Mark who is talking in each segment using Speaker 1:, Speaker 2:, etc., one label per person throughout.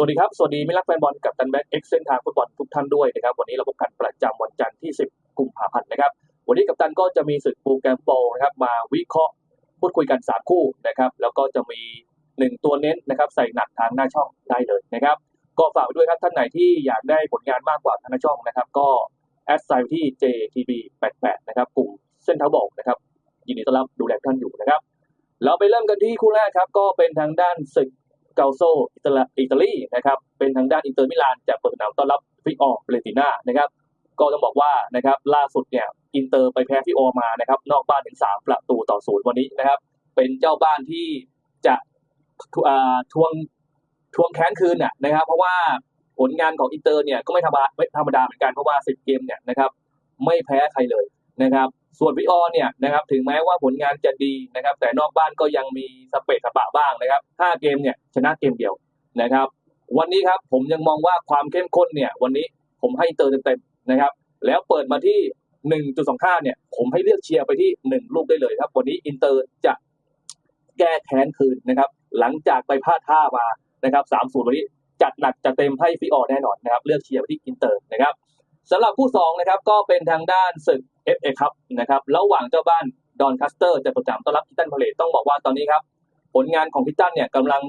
Speaker 1: สวัสดีครับ สวัสดีมิตรรักแฟนบอลกับตันแบ็กเอ็กเซนทางฟุตบอลทุกท่านด้วยนะครับ วันนี้เราพบกันประจำวันจันทร์ที่ 10 กุมภาพันธ์นะครับ วันนี้กับตันก็จะมีศึกโปรแกรมโปรนะครับ มาวิเคราะห์พูดคุยกัน 3 คู่นะครับ แล้วก็จะมี 1 ตัวเน้นนะครับ ใส่หนักทางหน้าช่องได้เลยนะครับ ก็ฝากไปด้วยครับท่านไหนที่อยากได้ผลงานมากกว่าทางหน้าช่องนะครับ ก็แอดไซน์ที่ JTB88 นะครับ กลุ่มเส้นเท้าบอกนะครับ ยินดีต้อนรับดูแลท่านอยู่นะครับ เราไปเริ่มกันที่คู่แรกครับ ก็เป็นทางด้านศึก เกาโซอิตาลีนะครับเป็นทางด้านอินเตอร์มิลานจะเปิดสนามต้อนรับฟิออร์เรติน่านะครับก็ต้องบอกว่านะครับล่าสุดเนี่ยอินเตอร์ไปแพ้ฟิออมานะครับนอกบ้านถึง 3 ประตูต่อศูนย์วันนี้นะครับ เป็นเจ้าบ้านที่จะอ่าทวงทวงแค้นคืนน่ะนะครับ เพราะว่าผลงานของอินเตอร์เนี่ยก็ไม่ธรรมดาไม่ธรรมดาเหมือนกันเพราะว่า 10 เกมเนี่ยนะครับไม่แพ้ใครเลยนะครับ ส่วนวิออเนี่ยนะครับถึงแม้ว่าผลงานจะดีนะครับ แต่นอกบ้านก็ยังมีสเปซสปะบ้างนะครับ5เกมเนี่ยชนะเกมเดียวนะครับ วันนี้ครับผมยังมองว่าความเข้มข้นเนี่ยวันนี้ผมให้เตอร์เต็มๆนะครับ แล้วเปิดมาที่1.25เนี่ย ผมให้เลือกเชียร์ไปที่1ลูกได้เลยครับ วันนี้อินเตอร์จะแก้แค้นคืนนะครับ หลังจากไปพลาดท่ามานะครับ3-0วันนี้จัดหนักจัดเต็มให้ฟิออแน่นอนนะครับ เลือกเชียร์ไปที่อินเตอร์นะครับ สำหรับคู่2นะครับก็เป็นทางด้านศึก FA ครับนะครับระหว่างเจ้าบ้านดอนคัสเตอร์จะประจำต้อนรับคิตันพาเลตต้องบอกว่าตอนนี้ครับผลงานของคิตันเนี่ยกำลัง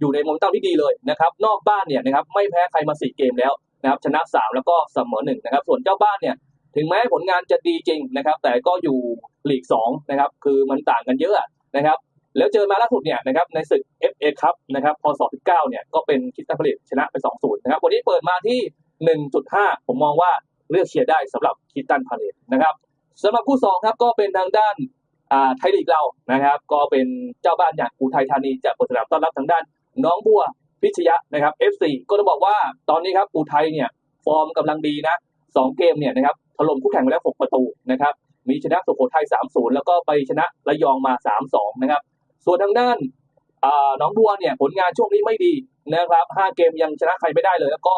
Speaker 1: อยู่ในมเมนตัมที่ดีเลยนะครับนอกบ้านเนี่ยนะครับไม่แพ้ใครมา4เกมแล้วนะครับชนะ 3 แล้วก็เสมอ1นะครับส่วนเจ้าบ้านเนี่ยถึงแม้ผลงานจะดีจริงนะครับแต่ก็อยู่หลีก2นะครับคือมันต่างกันเยอะนะครับแล้วเจอมาล่าสุดเนี่ยนะครับในศึก FA ครับนะครับพอ19เนี่ยก็เป็นคิตันพาเลตชนะไป 2-0นะครับวันนี้เปิดมาที่ 1.5 ผมมองว่าเลือกเชียร์ได้สำหรับคิตันพาเลตนะครับสำหรับคู่สองครับก็เป็นทางด้านไทยลีกเรานะครับ ก็เป็นเจ้าบ้านอย่างอุทัยธานีจะเปิดสนามต้อนรับทางด้านน้องบัวพิชยะนะครับ FC ก็ต้องบอกว่าตอนนี้ครับอุทัยเนี่ยฟอร์มกำลังดีนะสองเกมเนี่ยนะครับถล่มคู่แข่งไปแล้ว 6 ประตูนะครับ มีชนะสุโขทัย 3-0 แล้วก็ไปชนะระยองมา 3-2 นะครับ ส่วนทางด้านน้องบัวเนี่ยผลงานช่วงนี้ไม่ดีนะครับ 5 เกมยังชนะใครไม่ได้เลย แล้วก็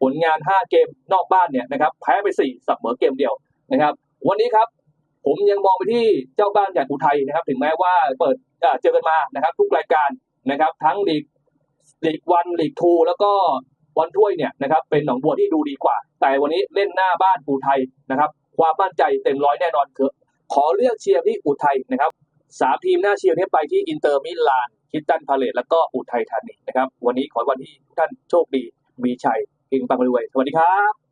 Speaker 1: ผลงาน 5 เกมนอกบ้านเนี่ยนะครับแพ้ไป4เสมอเกมเดียวนะครับ วันนี้ครับผมยังมองไปที่เจ้าบ้านอย่างอุทัยนะครับ ถึงแม้ว่าเปิดเจอกันมานะครับ ทุกรายการนะครับ ทั้งลีกลีกวันลีกทูแล้วก็วันถ้วยเนี่ยนะครับเป็นหนองบัวที่ดูดีกว่า แต่วันนี้เล่นหน้าบ้านอุทัยนะครับความมั่นใจเต็มร้อยแน่นอนคือขอเลือกเชียร์ที่อุทัยนะครับสามทีมหน้าเชียร์นี้ไปที่อินเตอร์มิลานคิตตันพาเลตแล้วก็อุทัยธานีนะครับ วันนี้ขอวันที่ท่านโชคดีมีชัย เฮงปังรวย สวัสดีครับ